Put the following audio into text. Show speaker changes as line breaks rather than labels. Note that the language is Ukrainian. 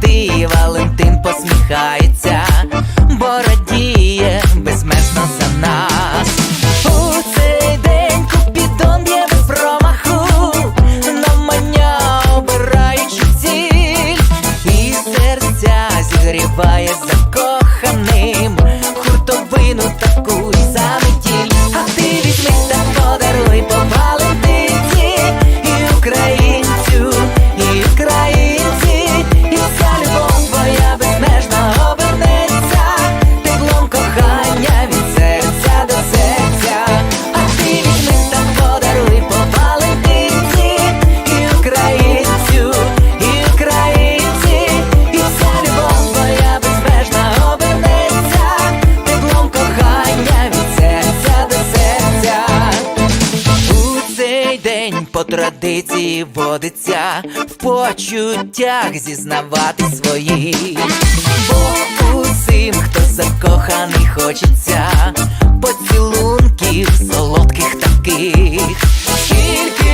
ти, Валентин посміхається, бо радіє безмежно за нас. У цей день купідон б'є без промаху, намання обираючи ціль, і серця зігріває за. по традиції водиться в почуттях зізнавати свої, бо усім, хто закоханий, хочеться поцілунків солодких таких. Тільки